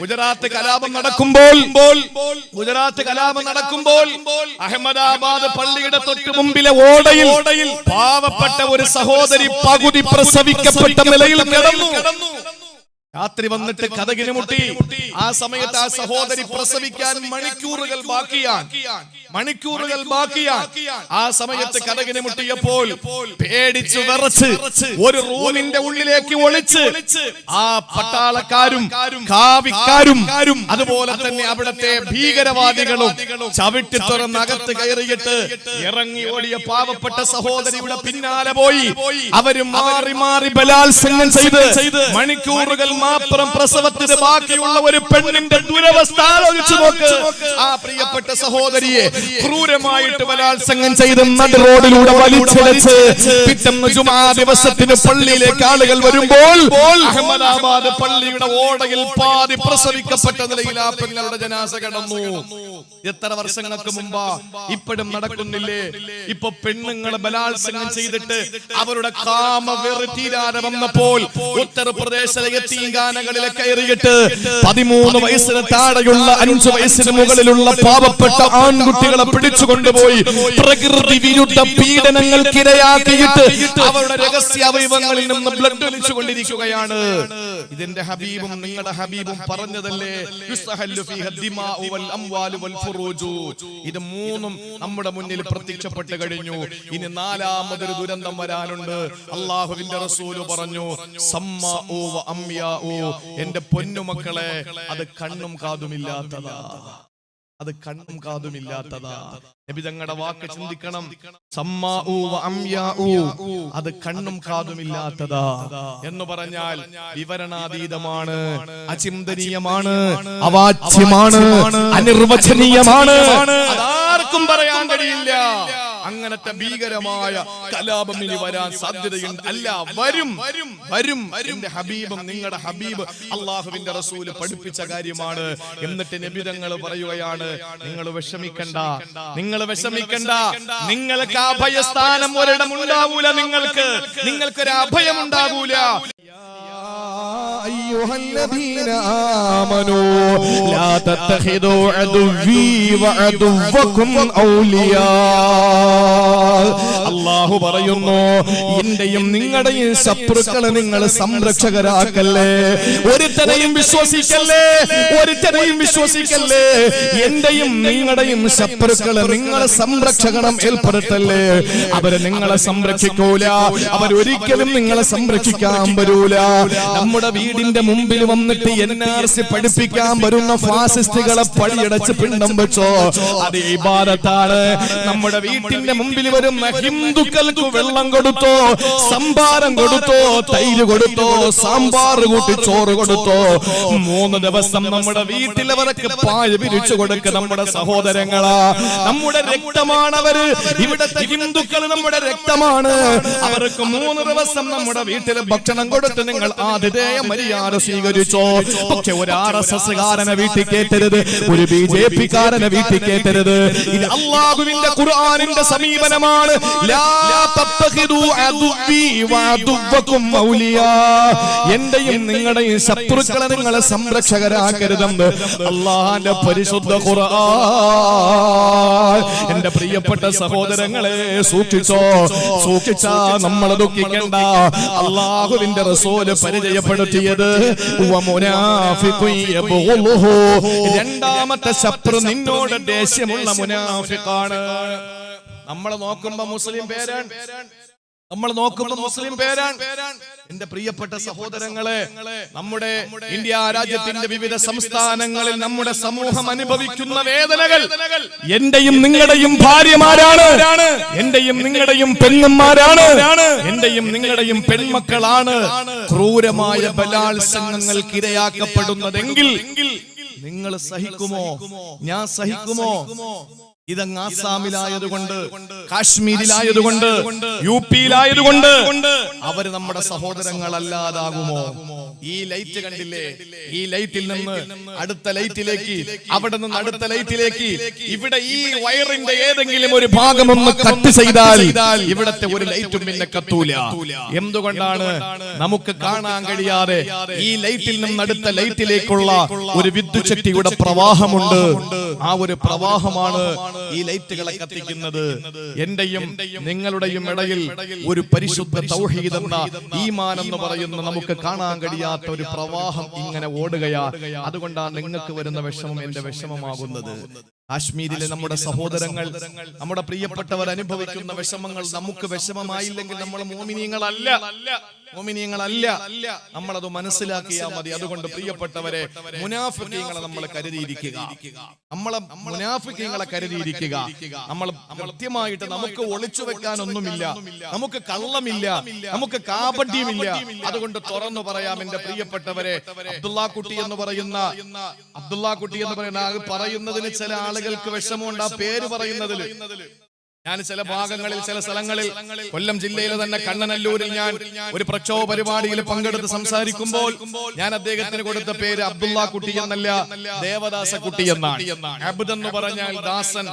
ഗുജറാത്ത് കലാപം നടക്കുമ്പോൾ ഗുജറാത്ത് കലാപം നടക്കുമ്പോൾ അഹമ്മദാബാദ് പള്ളിയുടെ തൊട്ട് മുമ്പിലെ ഓടയിൽ ഓടയിൽ പാവപ്പെട്ട ഒരു സഹോദരി പകുതി പ്രസവിക്കപ്പെട്ട നിലയിൽ കിടന്നു. രാത്രി വന്നിട്ട് കഥകിന് മുട്ടി ആ സമയത്ത് ആ സഹോദരി പ്രസവിക്കാൻ മണിക്കൂറുകൾ ബാക്കിയാൻ മണിക്കൂറുകൾ ബാക്കിയാൻ ആ സമയത്ത് കഥകിന് മുട്ടിയപ്പോൾ പേടിച്ചു വിറച്ച് ഒരു റൂമിന്റെ ഉള്ളിലേക്ക് ഒളിച്ച് ആ പട്ടാളക്കാരും കാവിക്കാരും അതുപോലെ തന്നെ അവിടത്തെ ഭീകരവാദികളും ചവിട്ടി തുറന്ന് അകത്ത് കയറിയിട്ട് ഇറങ്ങി ഓടിയ പാവപ്പെട്ട സഹോദരിയുടെ പിന്നാലെ പോയി. അവരും മാറി മാറി ബലാത്സംഗം ചെയ്ത് മണിക്കൂറുകൾ മാത്രം പ്രസവത്തിന് ബാക്കിയുള്ള ഒരു പെണ്ണിന്റെ ദുരവസ്ഥ ആലോചിച്ചു നോക്ക്. ആ പ്രിയപ്പെട്ട സഹോദരിയെ ക്രൂരമായിട്ട് ബലാത്സംഗം ചെയ്ത് നടു റോഡിലൂടെ വലിച്ചിഴച്ച് പിറ്റന്ന് ജുമാ ദിവസത്തിന് പള്ളിയിലേക്ക് ആളുകൾ വരുമ്പോൾ അഹമ്മദാബാദ് പള്ളിയുടെ ഓടയിൽ പാതി പ്രസവിക്കപ്പെട്ട നിലയിൽ ആ പെങ്ങളുടെ ജനാസ കടന്നു. എത്ര വർഷങ്ങൾക്ക് മുമ്പ്? ഇപ്പോഴും നടക്കുന്നില്ലേ? ഇപ്പൊ പെണ്ണുങ്ങളെ ബലാത്സംഗം ചെയ്തിട്ട് അവരുടെ കാമ വെറി തീരാതെ വന്നപ്പോൾ ഉത്തർപ്രദേശിലെ എത്തീങ്കാനകളിലെ കയറിയിട്ട് പതിമൂന്ന് വയസ്സിന് താഴെയുള്ള അഞ്ചു വയസ്സിന് മുകളിലുള്ള പാവപ്പെട്ട ആൺകുട്ടികളെ പിടിച്ചു കൊണ്ടുപോയി. പ്രകൃതി വിരുദ്ധ പീഡനങ്ങൾക്കിരയാക്കിയിട്ട് അവരുടെ രഹസ്യ അവയവങ്ങളിൽ നിന്ന് ബ്ലഡ് ഒലിച്ചു കൊണ്ടിരിക്കുകയാണ്. ഇതിന്റെ ഹബീബും നിങ്ങളുടെ ഹബീബും പറഞ്ഞതല്ലേ. ഇത് മൂന്നും നമ്മുടെ മുന്നിൽ പ്രത്യക്ഷപ്പെട്ട് കഴിഞ്ഞു. ഇനി നാലാമതൊരു ദുരന്തം വരാനുണ്ട്. അള്ളാഹുവിന്റെ റസൂൽ പറഞ്ഞു സമ്മ വ അംയാഉ. എന്റെ പൊന്നുമക്കളെ അത് കണ്ണും കാതുമില്ലാത്തതാ അത് കണ്ണും കാതുമില്ലാത്തതാ നബി തങ്ങളുടെ വാക്ക് ചിന്തിക്കണം. അത് കണ്ണും കാതുമില്ലാത്തതാ എന്ന് പറഞ്ഞാൽ വിവരണാതീതമാണ് അചിന്തനീയമാണ് അവാച്യമാണ് അനിർവചനീയമാണ്. അതാർക്കും പറയാൻ കഴിയില്ല. അങ്ങനത്തെ ഭീകരമായ കലാപം ഇനി വരാൻ സാധ്യതയുണ്ട്. അല്ല വരും. വരും. എന്റെ ഹബീബും നിങ്ങളുടെ ഹബീബ് അള്ളാഹുവിന്റെ റസൂൽ പഠിപ്പിച്ച കാര്യമാണ്. എന്നിട്ട് നബിതങ്ങൾ പറയുകയാണ് നിങ്ങൾ വിഷമിക്കണ്ട. നിങ്ങൾ വിഷമിക്കണ്ട. നിങ്ങൾക്ക് അഭയസ്ഥാനം ഒരിടം ഉണ്ടാവൂല. നിങ്ങൾക്ക് നിങ്ങൾക്കൊരു അഭയം ഉണ്ടാകൂല أيها الذين آمنوا لا تتخذوا عدوي وعدوكم أولياء. അള്ളാഹു പറയുന്നു എന്റെയും നിങ്ങളുടെയും ശത്രുക്കളെ നിങ്ങൾ സംരക്ഷകരാക്കല്ലേ? ഒരുത്തനെയും വിശ്വസിക്കല്ലേ? ഒരുത്തനെയും വിശ്വസിക്കല്ലേ? എന്റെയും നിങ്ങളുടെയും ശത്രുക്കളെ നിങ്ങൾ സംരക്ഷകണം ഏർപ്പെടുത്തല്ലേ? അവരെ നിങ്ങളെ സംരക്ഷിക്കൂല. അവരൊരിക്കലും നിങ്ങളെ സംരക്ഷിക്കാൻ വരൂല. നമ്മുടെ വീടിന്റെ മുമ്പിൽ വന്നിട്ട് എൻ ആർ സി പഠിപ്പിക്കാൻ വരുന്ന ഫാസിസ്റ്റുകളെ പടിയടച്ച് പിണ്ടം വെച്ചോ? അത് ഇബാദത്താണ് നമ്മുടെ വീട്ടിന്റെ മുമ്പിൽ വരുന്ന ഹിന്ദുക്കൾക്ക് വെള്ളം കൊടുത്തോ സംഭാരം കൊടുത്തോ തൈര് കൊടുത്തോ സാമ്പാർ കൂട്ടി ചോറ് കൊടുത്തോ. മൂന്ന് ദിവസം നമ്മുടെ വീട്ടിലവർക്ക് പായ വിരിച്ചു കൊടുക്ക നമ്മുടെ സഹോദരങ്ങളാ. നമ്മുടെ രക്തമാണ് അവർ ഇവിടത്തെ ഹിന്ദുക്കൾ നമ്മുടെ രക്തമാണ്. അവർക്ക് മൂന്ന് ദിവസം നമ്മുടെ വീട്ടിൽ ഭക്ഷണം കൊടുത്ത് നിങ്ങൾ ആതിഥേയ മര്യാദ സ്വീകരിച്ചോ. പക്ഷെ ഒരു ആർ എസ് എസ് കാരനെ വീട്ടിൽ കേട്ടരുത് ഒരു ബി ജെ പി കാരനെ വീട്ടിൽ കേട്ടരുത് ഇത് അള്ളാഹുവിന്റെ ഖുർആനിന്റെ സമീപനമാണ്. എന്റെയും നിങ്ങളുടെയും ശത്രുക്കളെ നിങ്ങളെ സംരക്ഷകരാക്കരുതെന്ന് അള്ളാന്റെ പരിശുദ്ധ എന്റെ പ്രിയപ്പെട്ട സഹോദരങ്ങളെ സൂക്ഷിച്ചോ സൂക്ഷിച്ചാ നമ്മളെ ദുഃഖിക്കണ്ട. അള്ളാഹുവിന്റെ റസോൽ പരിചയപ്പെടുത്തിയത്. രണ്ടാമത്തെ ശത്രു നിന്നോട് ദേഷ്യമുള്ള മുനാഫിക്കാണ് നമ്മളെ നോക്കുമ്പോ മുസ്ലിം പേരാണ്. നമ്മൾ നോക്കുമ്പോ മുസ്ലിം പേരാണ്. എന്റെ പ്രിയപ്പെട്ട സഹോദരങ്ങളെ നമ്മുടെ ഇന്ത്യ രാജ്യത്തിന്റെ വിവിധ സംസ്ഥാനങ്ങളിൽ നമ്മുടെ സമൂഹം അനുഭവിക്കുന്ന വേദനകൾ. എന്റെയും നിങ്ങളുടെയും ഭാര്യമാരാണ്. എന്റെയും നിങ്ങളുടെയും പെണ്ണുമാരാണ് എന്റെയും നിങ്ങളുടെയും പെൺമക്കളാണ്. ക്രൂരമായ ബലാത്സംഗങ്ങൾക്ക് ഇരയാക്കപ്പെടുന്നതെങ്കിൽ നിങ്ങൾ സഹിക്കുമോ? ഞാൻ സഹിക്കുമോ? ഇതങ്ങ് ആസാമിലായതുകൊണ്ട് കാശ്മീരിലായതുകൊണ്ട് യു പിയിലായതുകൊണ്ട് അവർ നമ്മുടെ സഹോദരങ്ങളല്ലാതാകുമോ? ഈ ലൈറ്റ് കണ്ടില്ലേ? ഈ ലൈറ്റിൽ നിന്ന് അടുത്ത ലൈറ്റിലേക്ക് അവിടെ നിന്ന് അടുത്ത ലൈറ്റിലേക്ക് ഇവിടെ ഈ വയറിന്റെ ഏതെങ്കിലും ഒരു ഭാഗം ഒന്ന് കട്ട് ചെയ്താൽ ഇവിടത്തെ ഒരു ലൈറ്റും പിന്നെ കത്തൂല. എന്തുകൊണ്ടാണ്? നമുക്ക് കാണാൻ കഴിയാതെ ഈ ലൈറ്റിൽ നിന്ന് അടുത്ത ലൈറ്റിലേക്കുള്ള ഒരു വിദ്യുച്ഛക്തിയുടെ പ്രവാഹമുണ്ട്. ആ ഒരു പ്രവാഹമാണ് ഈ ലൈറ്റുകളെ കത്തിക്കുന്നത്. എന്റെയും നിങ്ങളുടെയും ഇടയിൽ ഒരു പരിശുദ്ധ തൗഹീദ് എന്ന ഈമാൻ എന്ന് പറയുന്ന നമുക്ക് കാണാൻ കഴിയാത്ത ഒരു പ്രവാഹം ഇങ്ങനെ ഓടുകയാ. അതുകൊണ്ടാണ് നിങ്ങൾക്ക് വരുന്ന വിഷമം എന്റെ വിഷമമാകുന്നത്. കാശ്മീരിലെ നമ്മുടെ സഹോദരങ്ങൾ നമ്മുടെ പ്രിയപ്പെട്ടവർ അനുഭവിക്കുന്ന വിഷമങ്ങൾ നമുക്ക് വിഷമമായില്ലെങ്കിൽ നമ്മൾ മോമിനിയങ്ങളല്ല. മോമിനിയങ്ങളല്ല. നമ്മളത് മനസ്സിലാക്കിയാൽ മതി. അതുകൊണ്ട് പ്രിയപ്പെട്ടവരെ മുനാഫിക്കങ്ങളെ നമ്മൾ കരുതിയിരിക്കുക. നമ്മളെ മുനാഫിക്കങ്ങളെ കരുതിയിരിക്കുക. നമ്മൾ കൃത്യമായിട്ട് നമുക്ക് ഒളിച്ചു വെക്കാനൊന്നുമില്ല. നമുക്ക് കള്ളമില്ല. നമുക്ക് കാപട്യമില്ല. അതുകൊണ്ട് തുറന്നു പറയാം എന്റെ പ്രിയപ്പെട്ടവരെ. അബ്ദുള്ള കുട്ടി എന്ന് പറയുന്ന അബ്ദുള്ള കുട്ടി എന്ന് പറയുന്ന പറയുന്നതിന് ചില ആളുകൾക്ക് വിഷമമുണ്ട് ആ പേര് പറയുന്നതിൽ ഞാൻ ചില ഭാഗങ്ങളിൽ ചില സ്ഥലങ്ങളിൽ കൊല്ലം ജില്ലയിലെ തന്നെ കണ്ണനല്ലൂരിൽ ഞാൻ ഒരു പ്രക്ഷോഭ പരിപാടിയിൽ പങ്കെടുത്ത് സംസാരിക്കുമ്പോൾ ഞാൻ അദ്ദേഹത്തിന് കൊടുത്ത പേര് അബ്ദുള്ള കുട്ടി എന്നല്ല ദേവദാസ കുട്ടി എന്നാണ്. അബ്ദ് എന്ന് പറഞ്ഞാൽ ദാസൻ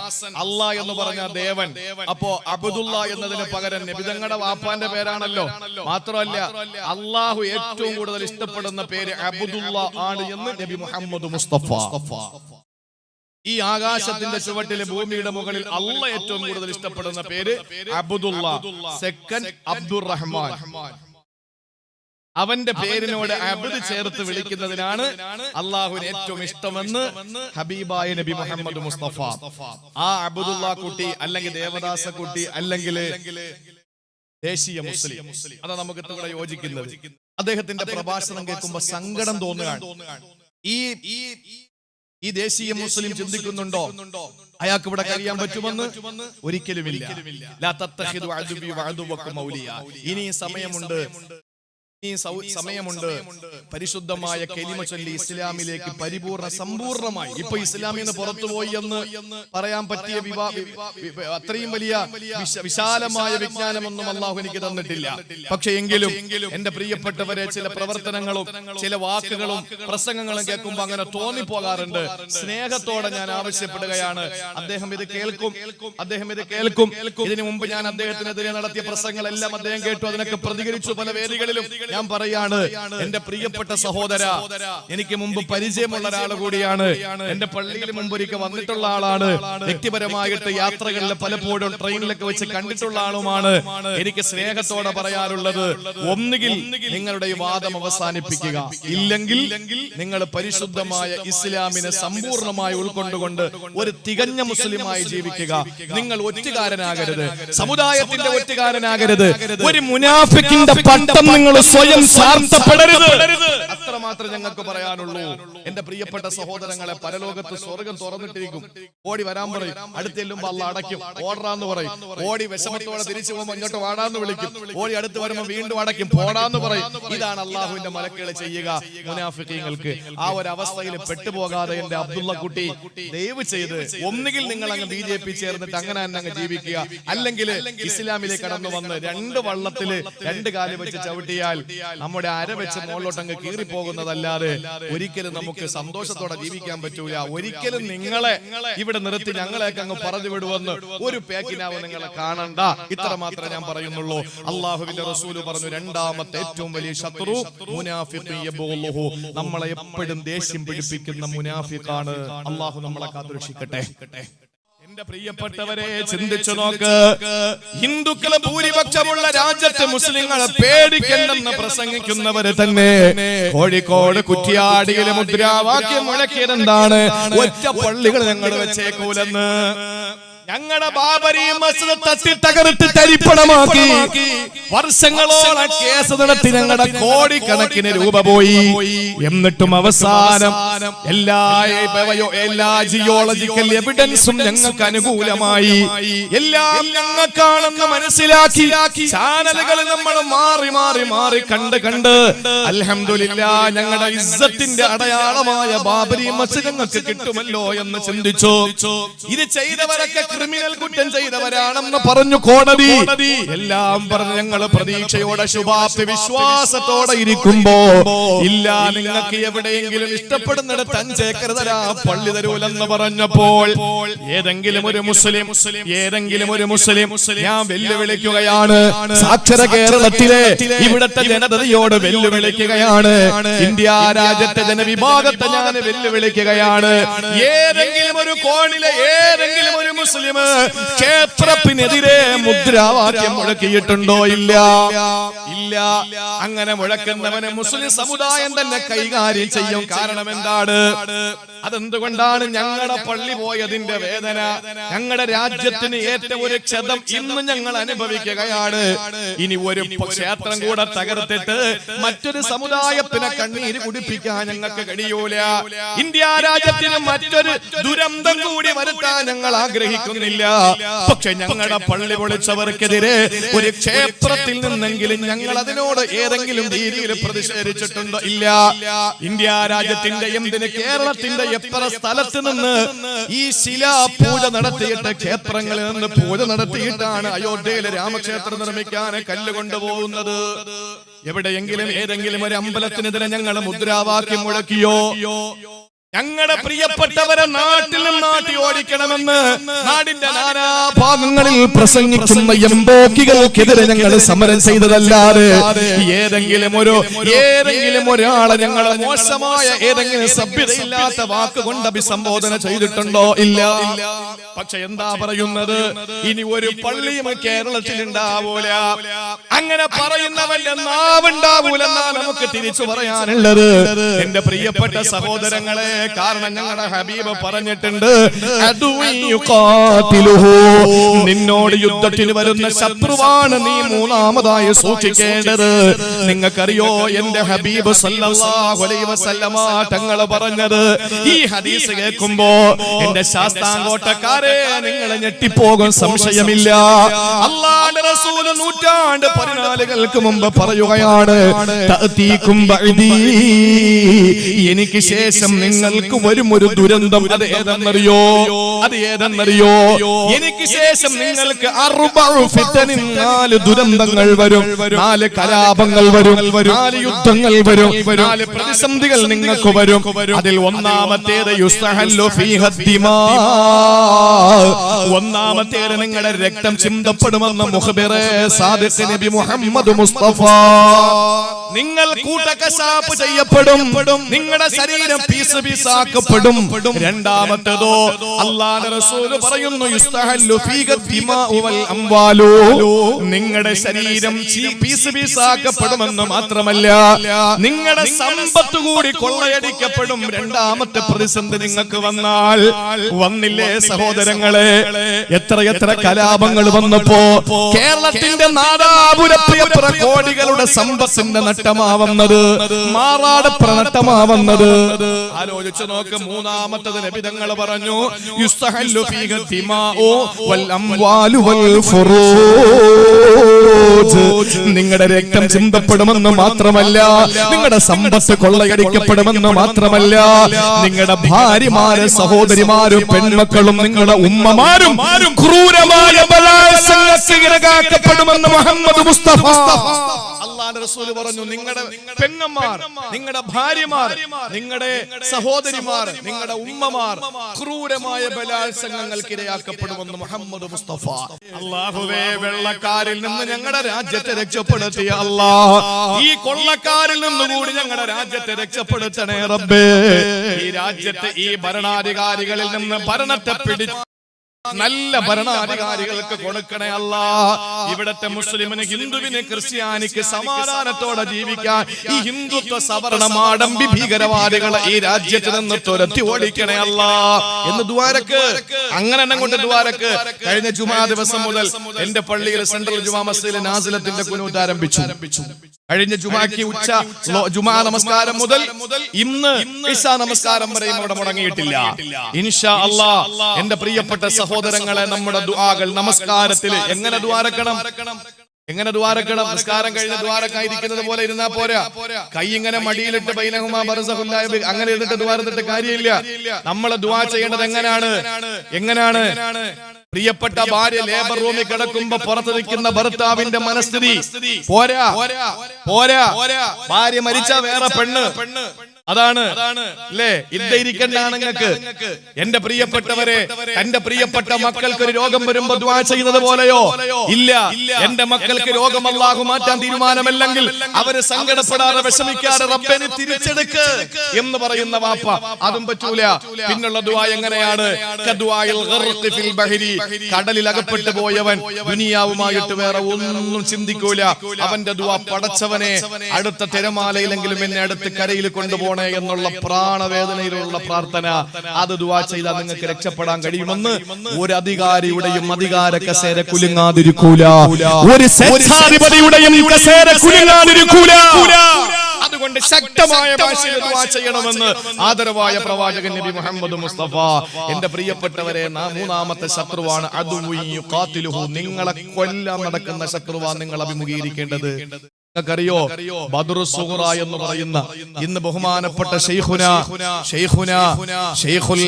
അല്ല എന്ന് പറഞ്ഞാൽ ദേവൻ. അപ്പോ അബ്ദുള്ള എന്നതിന് പകരം നബിതങ്ങളുടെ വാപ്പാന്റെ പേരാണല്ലോ. മാത്രമല്ല അള്ളാഹു ഏറ്റവും കൂടുതൽ ഇഷ്ടപ്പെടുന്ന പേര് അബ്ദുള്ള ആണ് എന്ന് നബി മുഹമ്മദ് മുസ്തഫ. ഈ ആകാശത്തിന്റെ ചുവട്ടിലെ ഭൂമിയുടെ മുകളിൽ അള്ള ഏറ്റവും കൂടുതൽ ഇഷ്ടപ്പെടുന്ന പേര് അബ്ദുള്ള സെക്കൻഡ് അബ്ദുറഹ്മാൻ. അവന്റെ പേരിനോട് അബ്ദ് ചേർത്ത് വിളിക്കുന്നതിനാണ് അള്ളാഹുവിന് ഏറ്റവും ഇഷ്ടമെന്ന് ഹബീബായ നബി മുഹമ്മദ് മുസ്തഫ. ആ അബ്ദുള്ള കുട്ടി അല്ലെങ്കിൽ ദേവദാസ കുട്ടി അല്ലെങ്കിൽ ദേശീയ മുസ്ലിം. അതാ നമുക്ക് ഇവിടെ യോജിക്കുന്നത്. അദ്ദേഹത്തിന്റെ പ്രഭാഷണം കേൾക്കുമ്പോ സങ്കടം തോന്നുകയാണ്. ഈ ഈ ദേശീയ മുസ്ലിം ചിന്തിക്കുന്നുണ്ടോ? അയാൾക്ക് ഇവിടെ കഴിയാൻ പറ്റുമെന്ന് ഒരിക്കലുമില്ല. ഇനി സമയമുണ്ട്. ഇനി സമയമുണ്ട്. പരിശുദ്ധമായ കെലിമ ചൊല്ലി ഇസ്ലാമിലേക്ക് പരിപൂർണ സമ്പൂർണമായി. ഇപ്പൊ ഇസ്ലാമിൽ നിന്ന് പുറത്തുപോയി എന്ന് പറയാൻ പറ്റിയ വിവാ അത്രയും വലിയ വിശ- വിശാലമായ വിജ്ഞാനമൊന്നും അള്ളാഹു എനിക്ക് തന്നിട്ടില്ല. പക്ഷെ എങ്കിലും എന്റെ പ്രിയപ്പെട്ടവരെ ചില പ്രവർത്തനങ്ങളും ചില വാക്കുകളും പ്രസംഗങ്ങളും കേൾക്കുമ്പോൾ അങ്ങനെ തോന്നിപ്പോകാറുണ്ട്. സ്നേഹത്തോടെ ഞാൻ ആവശ്യപ്പെടുകയാണ്. അദ്ദേഹം ഇത് കേൾക്കും. അദ്ദേഹം ഇത് കേൾക്കും. ഇതിനു മുമ്പ് ഞാൻ അദ്ദേഹത്തിനെതിരെ നടത്തിയ പ്രസംഗങ്ങളെല്ലാം അദ്ദേഹം കേട്ടു. അതിനൊക്കെ പ്രതികരിച്ചു പല വേദികളിലും. ഞാൻ പറയാണ് എന്റെ പ്രിയപ്പെട്ട സഹോദര എനിക്ക് മുമ്പ് പരിചയമുള്ള ഒരാൾ കൂടിയാണ്. എന്റെ പള്ളിയിൽ മുമ്പ് ഒരിക്കൽ വന്നിട്ടുള്ള ആളാണ് വ്യക്തിപരമായിട്ട് യാത്രകളിൽ പലപ്പോഴും ട്രെയിനിലൊക്കെ വെച്ച് കണ്ടിട്ടുള്ള ആളുമാണ് എനിക്ക് സ്നേഹത്തോടെ പറയാനുള്ളത് ഒന്നുകിൽ നിങ്ങളുടെ ഈ വാദം അവസാനിപ്പിക്കുക. ഇല്ലെങ്കിൽ നിങ്ങൾ പരിശുദ്ധമായ ഇസ്ലാമിനെ സമ്പൂർണമായി ഉൾക്കൊണ്ടുകൊണ്ട് ഒരു തികഞ്ഞ മുസ്ലിമായി ജീവിക്കുക. നിങ്ങൾ ഒറ്റുകാരനാകരുത്. സമുദായത്തിന്റെ ഒറ്റുകാരനാകരുത്. ഒരു മുനാഫിക്കിന്റെ പട്ടം നിങ്ങൾ സ്വയം സാർത്ഥപ്പെടരുത്. അത്രമാത്രം ഞങ്ങൾക്ക് പറയാനുള്ളൂ. എന്റെ പ്രിയപ്പെട്ട സഹോദരങ്ങളെ പരലോകത്ത് സ്വർഗം തുറന്നിട്ടിരിക്കും. ഓടി വരാൻ പറയും. അടുത്തെല്ലുമ്പോ അല്ല അടയ്ക്കും. ഓടാന്ന് പറയും. ഓടി വിഷമത്തോടെ തിരിച്ചു പോകുമ്പോൾ ഇങ്ങോട്ട് വാടാന്ന് വിളിക്കും. ഓടി അടുത്ത് വരുമ്പോൾ വീണ്ടും അടയ്ക്കും. പോടാന്ന് പറയും. ഇതാണ് അള്ളാഹുവിന്റെ മലക്കുകൾ ചെയ്യുക മുനാഫിക്കങ്ങൾക്ക് ആ ഒരു അവസ്ഥയിൽ പെട്ടുപോകാതെ എന്റെ അബ്ദുള്ള കുട്ടി ദയവ് ചെയ്ത് ഒന്നുകിൽ നിങ്ങൾ അങ്ങ് ബി ജെ പി ചേർന്നിട്ട് അങ്ങനെ തന്നെ അങ്ങ് ജീവിക്കുക. അല്ലെങ്കിൽ ഇസ്ലാമിലേക്ക് കടന്നു വന്ന് രണ്ട് വള്ളത്തിൽ രണ്ട് കാൽ വെച്ച് ചവിട്ടിയാൽ നമ്മുടെ അര വെച്ച് മുകളിലോട്ട് അങ്ങ് കീറി പോകുന്നതല്ലാതെ ഒരിക്കലും നമുക്ക് സന്തോഷത്തോടെ ജീവിക്കാൻ പറ്റൂല. ഒരിക്കലും നിങ്ങളെ ഇവിടെ നിർത്തി ഞങ്ങളെയൊക്കെ അങ്ങ് പറഞ്ഞു വിടുവെന്ന് ഒരു പേക്കിനാവ് നിങ്ങളെ കാണണ്ട. ഇത്ര മാത്രമേ ഞാൻ പറയുന്നുള്ളൂ. അള്ളാഹുവിന്റെ റസൂൽ പറഞ്ഞു രണ്ടാമത്തെ ഏറ്റവും വലിയ ശത്രു മുനാഫിഹു. നമ്മളെ എപ്പോഴും ദേഷ്യം പിടിപ്പിക്കുന്ന മുനാഫിഖാണ് അള്ളാഹു നമ്മളെ കാത്തുരക്ഷിക്കട്ടെ. എന്റെ പ്രിയപ്പെട്ടവരെ ചിന്തിച്ചു നോക്ക്. ഹിന്ദുക്കൾ ഭൂരിപക്ഷമുള്ള രാജ്യത്തെ മുസ്ലിങ്ങളെ പേടിക്കണ്ടെന്ന് പ്രസംഗിക്കുന്നവര് തന്നെ. കോഴിക്കോട് കുറ്റിയാടിയിലെ മുദ്രാവാക്യം മുഴക്കിയതെന്താണ്? ഒറ്റ പള്ളികൾ ഞങ്ങൾ വെച്ചേക്കൂലെന്ന്. ഞങ്ങളുടെ ബാബരി മസ്ജിദ് തട്ടി തകർത്ത് തരിപ്പണമാക്കി വർഷങ്ങളോളം കേസ് നടത്തി ഞങ്ങളുടെ കോടിക്കണക്കിന് രൂപ പോയി. എന്നിട്ടും അവസാനം എല്ലാ എല്ലാ ജിയോളജിക്കൽ എവിഡൻസും ഞങ്ങൾക്ക് അനുകൂലമായി. എല്ലാം ഞങ്ങൾക്കാണെന്ന് മനസ്സിലാക്കി. ചാനലുകൾ നമ്മൾ മാറി മാറി മാറി കണ്ട് കണ്ട് അലഹമില്ല ഞങ്ങളുടെ ഇസ്സത്തിന്റെ അടയാളമായ ബാബരി മസ്ജിദ് ഞങ്ങൾക്ക് കിട്ടുമല്ലോ എന്ന് ചിന്തിച്ചു? ഇത് ചെയ്തവരൊക്കെ ക്രിമിനൽ കുറ്റം ചെയ്തവരാണെന്ന് പറഞ്ഞു കോടതി. എല്ലാം പറഞ്ഞ് ഞങ്ങൾ പ്രതീക്ഷയോടെ ശുഭാപ്തി വിശ്വാസത്തോടെ ഇരിക്കുമ്പോ ഇല്ല നിങ്ങൾക്ക് എവിടെയെങ്കിലും ഇഷ്ടപ്പെടുന്നിടത്ത് അഞ്ചേക്കർ തരാ പള്ളി തരൂലെന്ന് പറഞ്ഞപ്പോൾ ഏതെങ്കിലും ഒരു മുസ്ലിം ഏതെങ്കിലും ഒരു മുസ്ലിം ഞാൻ വെല്ലുവിളിക്കുകയാണ്. സാക്ഷര കേരളത്തിലെ ഇവിടത്തെ ജനതയോട് വെല്ലുവിളിക്കുകയാണ്. ഇന്ത്യ രാജ്യത്തെ ജനവിഭാഗത്തെ ഞാൻ വെല്ലുവിളിക്കുകയാണ്. ഏതെങ്കിലും ഒരു കോണിലെ ഏതെങ്കിലും ഒരു മുസ്ലിം ക്ഷേത്രത്തിനെതിരെ മുദ്രാവാക്യം മുഴക്കിയിട്ടുണ്ടോ ഇല്ല? ഇല്ല. അങ്ങനെ മുഴക്കുന്നവനെ മുസ്ലിം സമുദായം തന്നെ കൈകാര്യം ചെയ്യും. കാരണം എന്താണ്? അതെന്തുകൊണ്ടാണ് ഞങ്ങളുടെ പള്ളി പോയതിന്റെ വേദന? ഞങ്ങളുടെ രാജ്യത്തിന് ഏറ്റവും ഒരു ക്ഷതം ഇന്ന് ഞങ്ങൾ അനുഭവിക്കുകയാണ്. ഇനി ഒരു ക്ഷേത്രം കൂടെ തകർത്തിട്ട് മറ്റൊരു സമുദായത്തിനെ കണ്ണീര് കുടിപ്പിക്കാൻ ഞങ്ങൾക്ക് കഴിയൂല. ഇന്ത്യ രാജ്യത്തിന് മറ്റൊരു ദുരന്തം കൂടി വരുത്താൻ ഞങ്ങൾ ആഗ്രഹിക്കുന്നില്ല. പക്ഷെ ഞങ്ങളുടെ പള്ളി പൊളിച്ചവർക്കെതിരെ ഒരു ക്ഷേത്രത്തിൽ നിന്നെങ്കിലും ഞങ്ങൾ അതിനോട് ഏതെങ്കിലും രീതിയിൽ പ്രതിഷേധിച്ചിട്ടുണ്ടോ ഇല്ല. ഇന്ത്യ രാജ്യത്തിന്റെ എന്തിന്? കേരളത്തിന്റെ എത്ര സ്ഥലത്ത് നിന്ന് ഈ ശിലാ പൂജ നടത്തിയിട്ട് ക്ഷേത്രങ്ങളിൽ നിന്ന് പൂജ നടത്തിയിട്ടാണ് അയോധ്യയിലെ രാമക്ഷേത്രം നിർമ്മിക്കാൻ കല്ല് കൊണ്ടുപോകുന്നത് എവിടെയെങ്കിലും ഏതെങ്കിലും ഒരു അമ്പലത്തിനെതിരെ ഞങ്ങൾ മുദ്രാവാക്യം മുഴക്കിയോ? ഞങ്ങളുടെ പ്രിയപ്പെട്ടവരെ നാട്ടിൽ നാട്ടി ഓടിക്കണമെന്ന് നാടിന്റെ നാനാഭാഗങ്ങളിൽ പ്രസംഗിക്കുന്ന എംബോക്കികൾക്കെതിരെ ഞങ്ങൾ സമരം ചെയ്തതല്ലാതെ ഏതെങ്കിലും ഒരു ഏതെങ്കിലും ഒരാളെ ഞങ്ങൾ മോശമായ ഏതെങ്കിലും സഭ്യതയില്ലാത്ത വാക്കുകൊണ്ട് അഭിസംബോധന ചെയ്തിട്ടുണ്ടോ? ഇല്ല. പക്ഷെ എന്താ പറയുന്നത്? ഇനി ഒരു പള്ളിയും കേരളത്തിൽ ഉണ്ടാവൂല അങ്ങനെ പറയുന്നവന്റെ നാവുണ്ടാവൂലെന്നാ നമുക്ക് തിരിച്ചു പറയാനുള്ളത്. എന്റെ പ്രിയപ്പെട്ട സഹോദരങ്ങളെ കാരണം ഞങ്ങളുടെ ഹബീബ് പറഞ്ഞിട്ടുണ്ട്. നിന്നോട് യുദ്ധത്തിന് വരുന്ന ശത്രുവാണ് നീ മൂന്നാമതായി സൂക്ഷിക്കേണ്ടത്. നിങ്ങൾക്കറിയോ എന്റെ ഹബീബ് തങ്ങൾ പറഞ്ഞത്. ഈ ഹദീസ് കേൾക്കുമ്പോ എന്റെ ശാസ്താങ്കോട്ടക്കാരെ നിങ്ങൾ ഞെട്ടിപ്പോകും സംശയമില്ല. അള്ളാന്റെ റസൂൽ നൂറ്റാണ്ട് പതിനാലുകൾക്ക് മുമ്പ് പറയുകയാണ്. എനിക്ക് ശേഷം നിങ്ങൾക്ക് വരും ഒരു ദുരന്തം. അത് ഏതെന്നറിയോ? അത് ഏതെന്നറിയോ? എനിക്ക് ശേഷം നിങ്ങൾക്ക് നാല് ദുരന്തങ്ങൾ വരും. നാല് കലാപങ്ങൾ വരും. നാല് യുദ്ധങ്ങൾ വരും. നാല് പ്രതിസന്ധികൾ നിങ്ങൾക്ക് വരും. അതിൽ ഒന്നാമത്തേത്. ഒന്നാമത്തേത് നിങ്ങളുടെ രക്തം ചിന്തപ്പെടുമെന്ന് സാദിഖ് നബി മുസ്തഫ. നിങ്ങൾ കൂട്ടക്കശാപ്പ് ചെയ്യപ്പെടും. നിങ്ങളുടെ ശരീരം പീസ് പീസാക്കപ്പെടും രണ്ടാമത്തേതോ അള്ളാഹുവിന്റെ റസൂൽ പറയുന്നു യുസ്തഹല്ലു ഫീക ദിമാഉ വൽ അംവാലു. നിങ്ങളുടെ ശരീരം പീസ് പീസാക്കപ്പെടുമെന്ന് മാത്രമല്ല നിങ്ങളുടെ സമ്പത്ത് കൂടി കൊള്ളയടിക്കപ്പെടും. രണ്ടാമത്തെ പ്രതിസന്ധി നിങ്ങൾക്ക് വന്നാൽ വന്നില്ലേ സഹോദരങ്ങളെ? എത്ര എത്ര കലാപങ്ങൾ വന്നപ്പോ കേരളത്തിന്റെ നാദാപുര പ്രിയപ്പെട്ട കോടികളുടെ സമ്പത്തിന്റെ നട്ടമാവുന്നത്? മാറാട് പ്രണട്ടമാവുന്നത്? ആലോചിച്ചു നോക്ക്. മൂന്നാമത്തത് ലഭിതങ്ങൾ പറഞ്ഞു യുസ്തഹല്ലു ഫീഹ തിമാഉ വൽ അംവാലു വൽ ഫുറൂജ്. നിങ്ങളുടെ രക്തം ചിന്തപ്പെടുമെന്ന് മാത്രമല്ല നിങ്ങളുടെ സമ്പത്ത് കൊള്ളയടിക്കപ്പെടുമെന്ന് മാത്രമല്ല നിങ്ങളുടെ ഭാര്യമാര് സഹോദരിമാരും പെൺമക്കളും നിങ്ങളുടെ ഉമ്മമാരും ക്രൂരമായ ബലാത്സംഗത്തിന് മുഹമ്മദ് മുസ്തഫ. അള്ളാന്റെ റസൂൽ പറഞ്ഞു നിങ്ങളുടെ പെങ്ങന്മാർ നിങ്ങളുടെ ഭാര്യമാർ നിങ്ങളുടെ സഹോദരിമാർ നിങ്ങളുടെ ഉമ്മമാർ ക്രൂരമായ ബലാത്സംഗങ്ങൾക്ക് ഇരയാക്കപ്പെടുമെന്ന് മുഹമ്മദ് മുസ്തഫ അള്ളാഹുവേ വെള്ളക്കാരിൽ നിന്ന് ഞങ്ങളുടെ രാജ്യത്തെ രക്ഷപ്പെടുത്തിയ അല്ലാ ഈ കൊള്ളക്കാരിൽ നിന്നുകൂടി ഞങ്ങളുടെ രാജ്യത്തെ രക്ഷപ്പെടുത്തണേ റബ്ബേ. ഈ രാജ്യത്തെ ഈ ഭരണാധികാരികളിൽ നിന്ന് ഭരണത്തെ പിടി നല്ല ഭരണാധികാരികൾക്ക് കൊടുക്കണേ അല്ല ഇവിടത്തെ മുസ്ലിമിന് ഹിന്ദുവിന് ക്രിസ്ത്യാനിക്ക് സമാധാനത്തോടെ ജീവിക്കാൻ ഈ ഹിന്ദുത്വ സവർണ മാടമ്പി ഭീകരവാദികളെ ഈ രാജ്യത്ത് നിന്ന് തുരത്തി ഓടിക്കണേ അല്ല എന്ന് ദ്വാരക്ക്. അങ്ങനെ തന്നെ കൊണ്ട് ദ്വാരക്ക്. കഴിഞ്ഞ ജുമാ ദിവസം മുതൽ എന്റെ പള്ളിയിൽ സെൻട്രൽ ജുമാ മസ്ജിദിലെ നാസിലത്തിന്റെ കുനൂത്ത് ആരംഭിച്ചു കഴിഞ്ഞ ജുമാക്ക് ഉച്ച. ജുമാ നമസ്കാരം മുതൽ ഇന്ന് ഇഷാ നമസ്കാരം വരെയും അവിടെ മുടങ്ങിയിട്ടില്ല. ഇൻഷാ അല്ലാ എന്റെ പ്രിയപ്പെട്ട സഹോദരങ്ങളെ നമ്മുടെ ദുആകൾ നമസ്കാരത്തിൽ എങ്ങനെ ദ്വാരക്കണം? എങ്ങനെ ദ്വാരക്കണം നിസ്കാരം കഴിഞ്ഞ ദ്വാരക്കായിരിക്കുന്നത് പോലെ ഇരുന്നാ പോരാ. കൈ ഇങ്ങനെ മടിയിലിട്ട് അങ്ങനെ ഇരുന്നിട്ട് ദ്വാരത്തിട്ട് കാര്യമില്ല. നമ്മൾ ദ്വാ ചെയ്യേണ്ടത് എങ്ങനെയാണ് എങ്ങനെയാണ് പ്രിയപ്പെട്ട ഭാര്യ ലേബർ റൂമിൽ കിടക്കുമ്പോ പുറത്ത് നിൽക്കുന്ന ഭർത്താവിന്റെ മനസ്ഥിതി. പോരാ. പോരാ. ഭാര്യ മരിച്ച വേറെ പെണ്ണ്. പെണ്ണ്. അതാണ്. അല്ലേ ഇരിക്കണ്ടാണ് നിങ്ങൾക്ക്. എന്റെ പ്രിയപ്പെട്ടവരെ എന്റെ പ്രിയപ്പെട്ട മക്കൾക്ക് ഒരു രോഗം വരുമ്പോ ദ്വാ ചെയ്യുന്നത് പോലെയോ? ഇല്ല. എന്റെ മക്കൾക്ക് രോഗം അല്ലാഹു മാറ്റാൻ തീരുമാനമല്ലെങ്കിൽ അവർ സങ്കടപ്പെടാതെ വിഷമിക്കാതെ റബ്ബനെ തിരിച്ചെടുക്ക് എന്ന് പറയുന്ന വാപ്പ. അതും പറ്റൂല. പിന്നുള്ള ദ്വാ എങ്ങനെയാണ്. കടലിൽ അകപ്പെട്ടു പോയവൻ. ദുനിയാവുമായിട്ട് വേറെ ഒന്നും ചിന്തിക്കൂല. അവന്റെ ദ്വാ പടച്ചവനെ അടുത്ത തിരമാലയിലെങ്കിലും എന്നെ അടുത്ത് കരയിൽ കൊണ്ടുപോകണേ എന്നുള്ള പ്രാണവേദനയിലുള്ള പ്രാർത്ഥന. അത് ദുവാ ചെയ്താൽ നിങ്ങൾക്ക് രക്ഷപ്പെടാൻ കഴിയുമെന്ന് ഒരു അധികാരിയുടെയും അധികാര കസേര കുലുങ്ങാതിരിക്കൂല. ഒരു സെറ്റാധിപതിയുടെയും കസേര കുലുങ്ങാതിരിക്കൂല. അതുകൊണ്ട് ശക്തമായ ഭാഷയിൽ ദുആ ചെയ്യണമെന്ന് ആദരവായ പ്രവാചകൻ നബി മുഹമ്മദ് മുസ്തഫ. എന്റെ പ്രിയപ്പെട്ടവരെ മൂന്നാമത്തെ ശത്രുവാണ് യുഖാതിലുഹു. നിങ്ങളെ കൊല്ലാൻ നടക്കുന്ന ശത്രുവാ നിങ്ങൾ അഭിമുഖീകരിക്കേണ്ടത്. നിങ്ങൾക്കറിയോ ബദറു സുഹറ എന്ന് പറയുന്ന ഇന്ന് ബഹുമാനപ്പെട്ട ഷെയ്ഖുന ഷെയ്ഖുന ഷെയ്ഖുൽ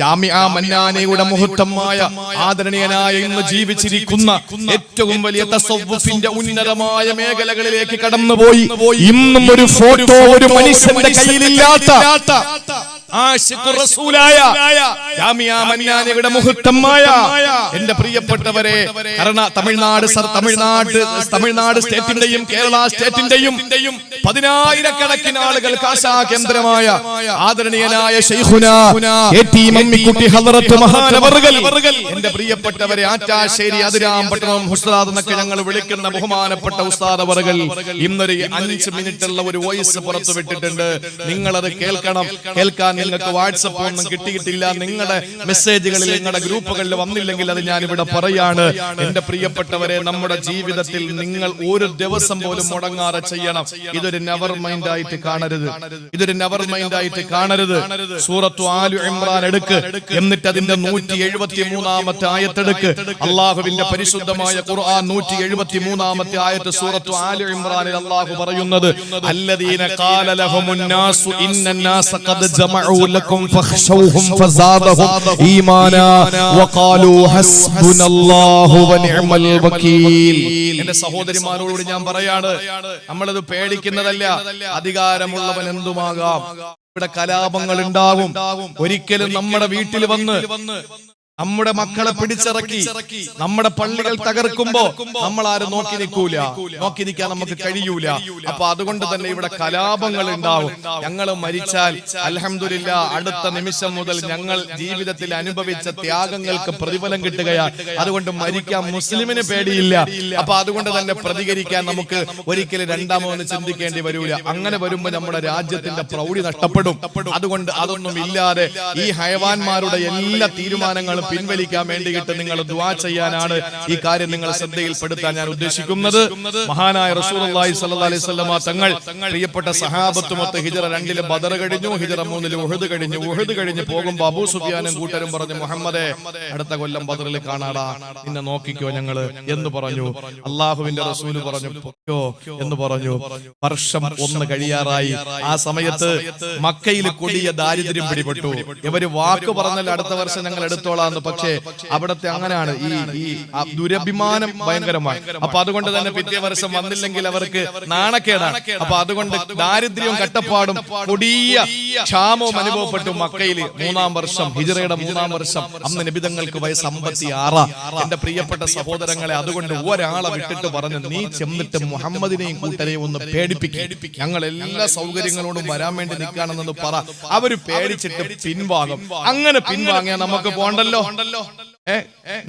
ജാമിഅ മന്നാനയുടെ മുഹൂർത്തമായ ആദരണീയനായ ഇന്ന് ജീവിച്ചിരിക്കുന്ന ഏറ്റവും വലിയ തസവ്വുഫിന്റെ ഉന്നതമായ മേഖലകളിലേക്ക് കടന്നുപോയി. ഇന്നും ഒരു ഫോട്ടോ ഒരു മനുഷ്യന്റെ കയ്യിലില്ലാത്ത എന്റെ പ്രിയപ്പെട്ടവരെ കർണ തമിഴ്നാട് സർ തമിഴ്നാട് തമിഴ്നാട് സ്റ്റേറ്റിന്റെയും കേരള സ്റ്റേറ്റിന്റെയും പതിനായിരക്കണക്കിന് ആളുകൾ കാശാ കേന്ദ്രമായ ആദരണീയനായ എന്റെ പ്രിയപ്പെട്ടവരെ ആറ്റാശ്ശേരി അതിരാമ്പട്ടണം ഹുസ്താദ് എന്നൊക്കെ ഞങ്ങൾ വിളിക്കുന്ന ബഹുമാനപ്പെട്ട ഉസ്താദ് അവറുകൾ. ഇന്നൊരു അഞ്ച് മിനിറ്റ് ഉള്ള ഒരു വോയിസ് പുറത്തു വിട്ടിട്ടുണ്ട്. നിങ്ങൾ അത് കേൾക്കണം. കേൾക്കാൻ നിങ്ങൾക്ക് വാട്സപ്പ് ഒന്നും കിട്ടിയിട്ടില്ല. നിങ്ങളുടെ മെസ്സേജുകളിൽ നിങ്ങളുടെ ഗ്രൂപ്പുകളിൽ വന്നില്ലെങ്കിൽ അത് ഞാൻ ഇവിടെ പറയാണ്. എന്റെ പ്രിയപ്പെട്ടവരെ നമ്മുടെ ജീവിതത്തിൽ നിങ്ങൾ ഒരു ദിവസം പോലും മുടങ്ങാതെ ചെയ്യണം. ഇതൊരു നെവർ മൈൻഡ് ആയിട്ട് കാണരുത്. ഇതൊരു നെവർ മൈൻഡ് ആയിട്ട് കാണരുത്. സൂറത്തു ആലു ഇമ്രാൻ എടുക്ക്. എന്നിട്ട് അതിന്റെ നൂറ്റി എഴുപത്തി മൂന്നാമത്തെ ആയത്തെടുക്ക്. അള്ളാഹുവിന്റെ പരിശുദ്ധമായ ഖുർആൻ നൂറ്റി എഴുപത്തി മൂന്നാമത്തെ ആയത്ത് സൂറത്തു ആലു ഇമ്രാനിൽ അള്ളാഹു പറയുന്നത് അല്ലദീന ഖാല ലഹുമുന്നാസു ഇന്നന്നാസ ഖദ് ജമഉ ലക്കും ഫഖ്ശൗഹും ഫസാദഹും ഈമാനാ വഖാലു ഹസ്ബുനല്ലാഹു വനിഅമൽ വകീൽ എന്റെ സഹോദരിമാരോട് ഞാൻ പറയാണ് നമ്മളത് പേടിക്കുന്നതല്ല. അധികാരമുള്ളവൻ എന്തുമാകാം? ഇവിടെ കലാപങ്ങൾ ഉണ്ടാകും ഒരിക്കലും നമ്മുടെ വീട്ടിൽ വന്ന് നമ്മുടെ മക്കളെ പിടിച്ചിറക്കി. നമ്മുടെ പള്ളികൾ തകർക്കുമ്പോ നമ്മൾ ആരും നോക്കി നിൽക്കൂല. നോക്കി നിൽക്കാൻ നമുക്ക് കഴിയൂല. അപ്പൊ അതുകൊണ്ട് തന്നെ ഇവിടെ കലാപങ്ങൾ ഉണ്ടാവും. ഞങ്ങൾ മരിച്ചാൽ അലഹമില്ല അടുത്ത നിമിഷം മുതൽ ഞങ്ങൾ ജീവിതത്തിൽ അനുഭവിച്ച ത്യാഗങ്ങൾക്ക് പ്രതിഫലം കിട്ടുകയാണ്. അതുകൊണ്ട് മരിക്കാൻ മുസ്ലിമിന് പേടിയില്ല. അപ്പൊ അതുകൊണ്ട് തന്നെ പ്രതികരിക്കാൻ നമുക്ക് ഒരിക്കലും രണ്ടാമതൊന്ന് ചിന്തിക്കേണ്ടി വരൂല. അങ്ങനെ വരുമ്പോ നമ്മുടെ രാജ്യത്തിന്റെ പ്രൗഢി നഷ്ടപ്പെടും. അതുകൊണ്ട് അതൊന്നും ഇല്ലാതെ ഈ ഹയവാന്മാരുടെ എല്ലാ തീരുമാനങ്ങളും പിൻവലിക്കാൻ വേണ്ടിയിട്ട് നിങ്ങൾ ദ്വാ ചെയ്യാനാണ് ഈ കാര്യം നിങ്ങൾ ശ്രദ്ധയിൽപ്പെടുത്താൻ ഞാൻ ഉദ്ദേശിക്കുന്നത് മഹാനായ അലൈഹി വസല്ലമ തങ്ങൾ പ്രിയപ്പെട്ട സഹാബത്തുമൊത്ത് ഹിജറ രണ്ടിൽ ബദർ കഴിഞ്ഞു ഹിജറ മൂന്നിൽ ഉഹദ് കഴിഞ്ഞു ഉഹദ് കഴിഞ്ഞ് പോകുമ്പോ അബൂ സുഫിയാനും കൂട്ടരും പറഞ്ഞു മുഹമ്മദേ അടുത്ത കൊല്ലം ബദറിൽ കാണാടാ നിന്നെ നോക്കിക്കോ ഞങ്ങൾ എന്ന് പറഞ്ഞു. അള്ളാഹുവിന്റെ റസൂൽ പറഞ്ഞു എന്ന് പറഞ്ഞു. വർഷം ഒന്ന് കഴിയാറായി. ആ സമയത്ത് മക്കയിൽ കൊടിയ ദാരിദ്ര്യം പിടിപെട്ടു ഇവർ വാക്ക് പറഞ്ഞാൽ അടുത്ത വർഷം ഞങ്ങൾ എടുത്തോളാന്ന് പക്ഷേ അവിടത്തെ അങ്ങനെയാണ് ഈ ഈ ദുരഭിമാനം ഭയങ്കരമാണ്. അപ്പൊ അതുകൊണ്ട് തന്നെ പിറ്റേ വർഷം വന്നില്ലെങ്കിൽ അവർക്ക് നാണക്കേടാണ്. അപ്പൊ അതുകൊണ്ട് ദാരിദ്ര്യവും കട്ടപ്പാടും കൊടിയ ക്ഷാമവും അനുഭവപ്പെട്ടു മക്കയിൽ മൂന്നാം വർഷം ഹിജറയുടെ മൂന്നാം വർഷം. അന്ന് നിബിതങ്ങൾക്ക് വയസ്സ് അമ്പത്തി ആറാം. എന്റെ പ്രിയപ്പെട്ട സഹോദരങ്ങളെ അതുകൊണ്ട് ഒരാളെ വിട്ടിട്ട് പറഞ്ഞു നീ ചെന്നിട്ട് മുഹമ്മദിനെയും കൂട്ടരെയും ഒന്ന് പേടിപ്പിക്കും. ഞങ്ങൾ എല്ലാ സൗകര്യങ്ങളോടും വരാൻ വേണ്ടി നിൽക്കുകയാണെന്ന് പറ. അവർ പേടിച്ചിട്ട് പിൻവാങ്ങും അങ്ങനെ പിൻവാങ്ങിയാൽ നമുക്ക് പോണ്ടല്ലോ ഏ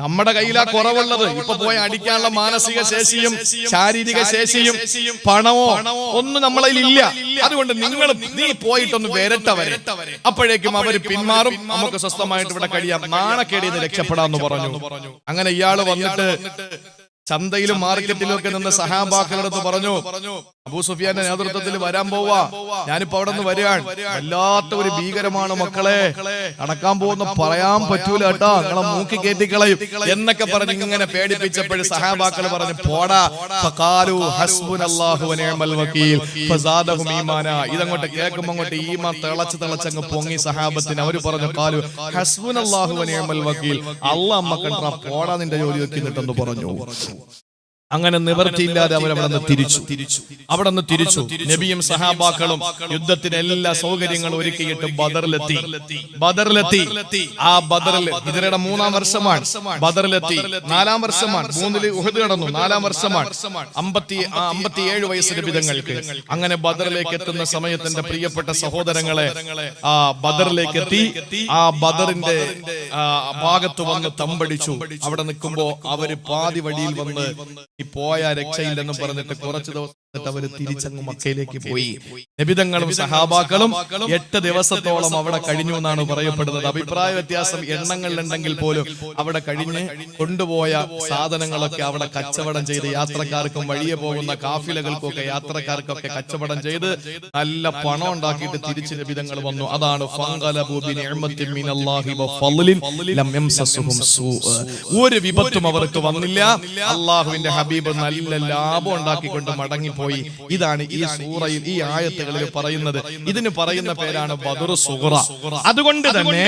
നമ്മുടെ കയ്യിലാ കുറവുള്ളത് ഇപ്പൊ പോയി അടിക്കാനുള്ള മാനസിക ശേഷിയും ശാരീരിക ശേഷിയും പണമോ ഒന്നും നമ്മളെ ഇല്ല. അതുകൊണ്ട് നിങ്ങൾ നീ പോയിട്ടൊന്ന് വരട്ടവരെ. അപ്പോഴേക്കും അവർ പിന്മാറും. നമുക്ക് സ്വസ്ഥമായിട്ട് ഇവിടെ കഴിയാം. നാണക്കേടിൽ നിന്ന് രക്ഷപ്പെടാന്ന് പറഞ്ഞു. അങ്ങനെ ഇയാൾ വന്നിട്ട് ചന്തയിലും മാർക്കറ്റിലും ഒക്കെ നിന്ന് സഹാബാക്കളെടുത്ത് പറഞ്ഞു. അബൂ സുഫിയാന്റെ നേതൃത്വത്തിൽ വരാൻ പോവാ. ഞാനിപ്പോ അവിടെ നിന്ന് വരികയാണ്. വല്ലാത്ത ഒരു ഭീകരമാണ് മക്കളെ. നടക്കാൻ പോകുന്ന പറയാൻ പറ്റൂല കേട്ടോ. നിങ്ങളെ മൂക്കി കയറ്റിക്കളയും എന്നൊക്കെ പറഞ്ഞ് ഇങ്ങനെ പേടിപ്പിച്ചപ്പോഴും സഹാബാക്കൾ പറഞ്ഞു പോടാ. ഇതങ്ങോട്ട് കേൾക്കുമ്പോൾ അങ്ങോട്ട് ഈമാൻ തിളച്ച് തിളച്ചങ്ങ് പൊങ്ങി സഹാബത്തിന് അവർ പറഞ്ഞു കാലു ഹസ്ബുൻ അള്ളാഹു വനേമൽ വക്കീൽ അള്ളാഹ് മക്കൾ പോടാ നിന്റെ ജോലി വെക്കുന്നിട്ടെന്ന് പറഞ്ഞു. അങ്ങനെ നിവർത്തിയില്ലാതെ അവർ അവിടെ നിന്ന് തിരിച്ചു. അവിടെ നിന്ന് തിരിച്ചു. നബിയും സഹാബാക്കളും യുദ്ധത്തിന് എല്ലാ സൗകര്യങ്ങളും ഒരുക്കിയിട്ട് ബദറിലെത്തി. ബദറിലെത്തി. ആ ബദറിൽ ഇതിരുടെ മൂന്നാം വർഷമാണ്. ബദറിലെത്തി. നാലാം വർഷമാണ്. മൂന്നിൽ ഉഹദ് കടന്നു. നാലാം വർഷമാണ്. അമ്പത്തി അമ്പത്തിയേഴ് വയസ്സിന്റെ വിധങ്ങൾക്ക് അങ്ങനെ ബദറിലേക്ക് എത്തുന്ന സമയത്തിന്റെ പ്രിയപ്പെട്ട സഹോദരങ്ങളെ ആ ബദറിലേക്ക് എത്തി. ആ ബദറിന്റെ ഭാഗത്ത് വന്ന് തമ്പടിച്ചു. അവിടെ നിൽക്കുമ്പോ അവർ പാതി വഴിയിൽ വന്ന് പോയ രക്ഷയില്ലെന്നും പറഞ്ഞിട്ട് കുറച്ച് ദിവസം അവർ തിരിച്ചങ്ങ് മക്കയിലേക്ക് പോയി. നബിതങ്ങളും സഹാബാക്കളും എട്ട് ദിവസത്തോളം അവിടെ കഴിഞ്ഞു എന്നാണ് പറയപ്പെടുന്നത്. അഭിപ്രായ വ്യത്യാസം എണ്ണങ്ങളിലുണ്ടെങ്കിൽ പോലും അവിടെ കഴിഞ്ഞ് കൊണ്ടുപോയ സാധനങ്ങളൊക്കെ അവിടെ കച്ചവടം ചെയ്ത് യാത്രക്കാർക്കും വഴിയെ പോകുന്ന കാഫിലകൾക്കൊക്കെ യാത്രക്കാർക്കൊക്കെ കച്ചവടം ചെയ്ത് നല്ല പണം ഉണ്ടാക്കിയിട്ട് തിരിച്ച് നബിതങ്ങൾ വന്നു. അതാണ് ഒരു വിപത്തും അവർക്ക് വന്നില്ല. അള്ളാഹുവിന്റെ ഹബീബ് നല്ല ലാഭം ഉണ്ടാക്കിക്കൊണ്ട് മടങ്ങിപ്പോയി ഇതാണ് ഈ സൂറയിൽ ഈ ആയത്തുകളിൽ പറയുന്നത്. ഇതിന് പറയുന്ന പേരാണ് ബദറു സുഹറ. അതുകൊണ്ട് തന്നെ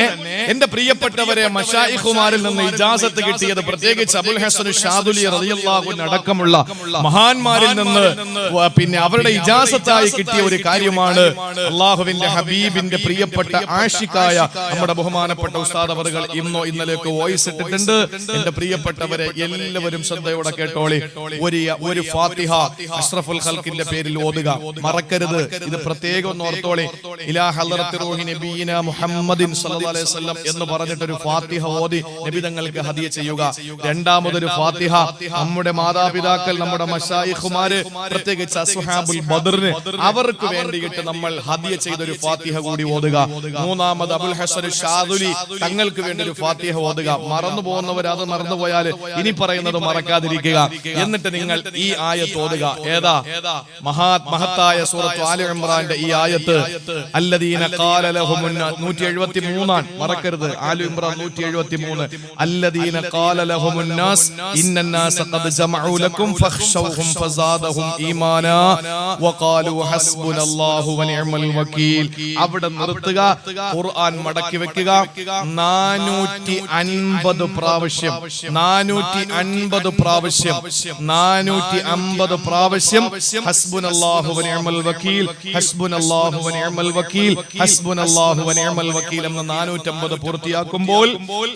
എന്റെ പ്രിയപ്പെട്ടവരെ മഷായിഖുമാരിൽ നിന്ന് ഇജാസത്ത് കിട്ടിയത് പ്രത്യേകിച്ച് അബുൽ ഹസൻ ഷാദുലി റളിയല്ലാഹു അടക്കമുള്ള മഹാന്മാരിൽ നിന്ന് പിന്നെ അവരുടെ ഇജാസത്തായി കിട്ടിയ ഒരു കാര്യമാണ് അള്ളാഹുവിന്റെ ഹബീബിന്റെ പ്രിയപ്പെട്ട ആഷിക്കായ നമ്മുടെ ബഹുമാനപ്പെട്ട ഉസ്താദ് അവറുകൾ ഇന്നോ ഇന്നലെയൊക്കെ വോയിസ് ഇട്ടിട്ടുണ്ട്. എന്റെ പ്രിയപ്പെട്ടവരെ എല്ലാവരും ശ്രദ്ധയോടെ കേട്ടോളി. ഒരു ഒരു ഫാത്തിഹ അഷ്റഫുൽ ഖൽക്കിന്റെ പേരിൽ ഓതുക. മറക്കരുത്. ഇത് പ്രത്യേകം ഒന്ന് ഓർത്തോളി. ഇലാ ഹളറത്തി റൂഹി നബീന മുഹമ്മദിൻ സല്ലല്ലാഹു അലൈഹി വസല്ലം എന്ന് പറഞ്ഞിട്ട് ഒരു ഫാത്തിഹ ഓതി നബി തങ്ങൾക്ക് ഹദിയ ചെയ്യുക. രണ്ടാമതൊരു ഫാത്തിഹ. നമ്മുടെ മാതാപിതാക്കൾ നമ്മുടെ മഷായിഖുമാര് പ്രത്യേകിച്ച് അസ്ഹാബുൽ ബദറിന് അവർക്ക് വേണ്ടിയിട്ട് നമ്മൾ ഹദിയ ചെയ്ത ഒരു ഫാത്തിഹ കൂടി ഓതുക. മൂന്നാമത് അബുൽ ഹസൻ ഷാദുലി തങ്ങൾക്ക് വേണ്ടി ഒരു ഫാത്തിഹ ഓതുക. മറന്നു പോകുന്നവർ അത് മറന്നുപോയാൽ ഇനി പറയുന്നത് മറക്കാതിരിക്കുക. എന്നിട്ട് നിങ്ങൾ ഈ ആയത്ത് ഓതുക ഏതാ മഹാ മഹത്തായ സൂറത്ത് ആലി ഇമ്രാന്റെ ഈ ആയത്ത് അല്ലദീന ഖാല ലഹുമുൻ നൂറ്റി എഴുപത്തി മൂന്നാണ് മറക്കരുത്. ആലു ഇമ്രാൻ നൂറ്റി എഴുപത്തി മൂന്ന് അല്ലദീന ഖാല ലഹുമുൻ നാസ് ഖദ് ജമഉ ലക്കും ഫഖ്ശൗഹും ഫസാദഹും ഈമാനാ. വഖാലു ഹസ്ബുനല്ലാഹു വനിഅമൽ വകീൽ അവിടെ നിർത്തുക. ഖുർആൻ മടക്കി വെക്കുക. നാനൂറ്റി അൻപത് പ്രാവശ്യം. നാനൂറ്റി അൻപത് പ്രാവശ്യം. നാനൂറ്റി അമ്പത് പ്രാവശ്യം. വക്കീൽ എന്ന നാനൂറ്റമ്പത് പൂർത്തിയാക്കുമ്പോൾ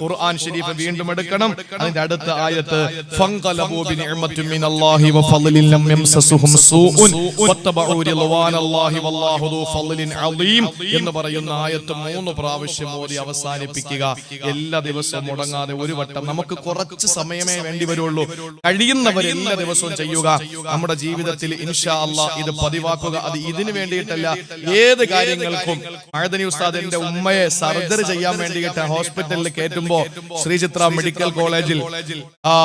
ഖുർആൻ ഷരീഫ് വീണ്ടും എടുക്കണം. അതിന്റെ അടുത്ത ആയത്ത് എന്ന് പറയുന്ന ആയത്ത് മൂന്ന് പ്രാവശ്യം ഓതി അവസാനിപ്പിക്കുക. എല്ലാ ദിവസവും മുടങ്ങാതെ ഒരു വട്ടം നമുക്ക് കുറച്ച് സമയമേ വേണ്ടി വരുള്ളൂ. കഴിയുന്നവർ എല്ലാ ദിവസവും ചെയ്യുക. നമ്മുടെ ജീവിതത്തിൽ ഇൻഷാ അല്ല ഇത് പതിവാക്കുക. അത് ഇതിനു വേണ്ടിയിട്ടല്ല ഏത് കാര്യങ്ങൾക്കും. മഴദനി ഉസ്താദിന്റെ ഉമ്മയെ സർജറി ചെയ്യാൻ വേണ്ടിയിട്ട് ഹോസ്പിറ്റലിൽ കയറ്റുമ്പോ ശ്രീചിത്ര മെഡിക്കൽ കോളേജിൽ ആ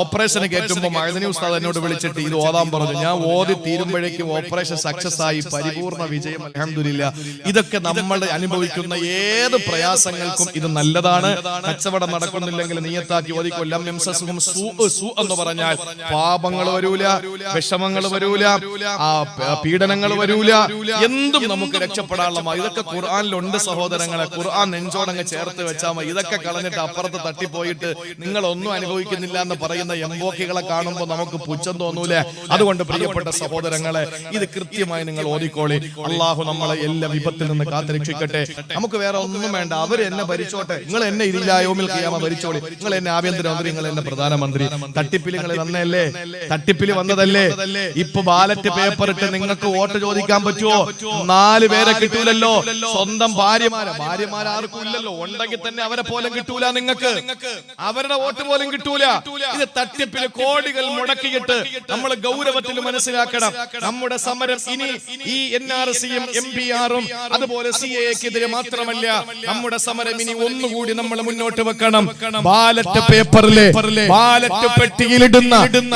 ഓപ്പറേഷന് കയറ്റുമ്പോ മഴദനി ഉസ്താദ് എന്നോട് വിളിച്ചിട്ട് ഇത് ഓതാൻ പറഞ്ഞു. ഞാൻ ഓതി തീരുമ്പോഴേക്കും ഓപ്പറേഷൻ സക്സസ് ആയി പരിപൂർണ വിജയം. അലഹമില്ല ഇതൊക്കെ നമ്മൾ അനുഭവിക്കുന്ന ഏത് പ്രയാസങ്ങൾക്കും ഇത് നല്ലതാണ്. കച്ചവടം നടക്കുന്നില്ലെങ്കിൽ നീയത്താക്കി ഓതിക്കൊല്ലം എന്ന് പറഞ്ഞാൽ പാപങ്ങൾ വരൂല. വിഷമങ്ങൾ വരൂല. ആ പീഡനങ്ങൾ വരൂല. എന്തും നമുക്ക് രക്ഷപ്പെടാനുള്ള ഇതൊക്കെ ഖുർആാനിലുണ്ട് സഹോദരങ്ങളെ. ഖുർആൻ നെഞ്ചോടങ്ങ് ചേർത്ത് വെച്ചാൽ മതി. ഇതൊക്കെ കളഞ്ഞിട്ട് അപ്പുറത്ത് തട്ടിപ്പോയിട്ട് നിങ്ങൾ ഒന്നും അനുഭവിക്കുന്നില്ല എന്ന് പറയുന്ന എംബോക്കികളെ കാണുമ്പോൾ നമുക്ക് പുച്ഛം തോന്നൂലേ. അതുകൊണ്ട് പ്രിയപ്പെട്ട സഹോദരങ്ങളെ ഇത് കൃത്യമായി നിങ്ങൾ ഓതിക്കോളി. അള്ളാഹു നമ്മളെ എല്ലാ വിപത്തിൽ നിന്ന് കാത്തിരക്ഷിക്കട്ടെ. നമുക്ക് വേറെ ഒന്നും വേണ്ട. അവർ എന്നെ ഭരിച്ചോട്ടെ. നിങ്ങൾ എന്നെ ഇതില്ലായോമിൽ ചെയ്യാമ ഭരിച്ചോളി. നിങ്ങൾ എന്നെ ആഭ്യന്തരമന്ത്രി നിങ്ങൾ എന്നെ പ്രധാനമന്ത്രി. തട്ടിപ്പിൽ നിങ്ങൾ വന്നല്ലേ തട്ടിപ്പിൽ വന്നതല്ലേ ഇപ്പൊ ബാലറ്റ് പേപ്പർ ഇട്ട് നിങ്ങൾക്ക് വോട്ട് ചോദിക്കാൻ പറ്റുമോ? നാല് പേരെ കിട്ടൂലല്ലോ. സ്വന്തം ഭാര്യമാരെ. ഭാര്യമാരാർക്കും ഇല്ലല്ലോ. ഉണ്ടെങ്കിൽ തന്നെ അവരെ പോലും കിട്ടൂല നിങ്ങൾക്ക്. അവരുടെ വോട്ട് പോലും കിട്ടൂല. ഇത് തട്ടിപ്പിൽ കോടികൾ മുടക്കിയിട്ട് നമ്മൾ ഗൗരവത്തിൽ മനസ്സിലാക്കണം. നമ്മുടെ സമരം ഇനി ഈ എൻ ആർ സിയും എം പി ആറും അതുപോലെ സി എക്കെതിരെ മാത്രമല്ല നമ്മുടെ സമരം ഇനി ഒന്നുകൂടി നമ്മൾ മുന്നോട്ട് വെക്കണം. ബാലറ്റ് പേപ്പറിലെ ബാലറ്റ് പെട്ടിയിലിടുന്ന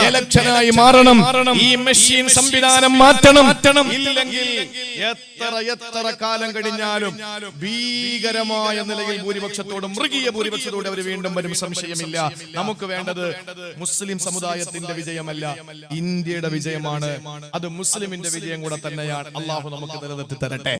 ഇലക്ഷനായി മാറണം. ഈ മെഷീൻ സംവിധാനം മാറ്റണം. മാറ്റണം. ഇല്ലെങ്കിൽ എത്ര എത്ര കാലം കഴിഞ്ഞാലും ഭീകരമായ നിലയിൽ ഭൂരിപക്ഷത്തോടും മൃഗീയ ഭൂരിപക്ഷത്തോടെ അവർ വീണ്ടും വരും. സംശയമില്ല. നമുക്ക് വേണ്ടത് മുസ്ലിം സമുദായത്തിന്റെ വിജയമല്ല ഇന്ത്യയുടെ വിജയമാണ്. അത് മുസ്ലിമിന്റെ വിജയം കൂടെ തന്നെയാണ്. അള്ളാഹു നമുക്ക് നിലനിർത്തി തരട്ടെ.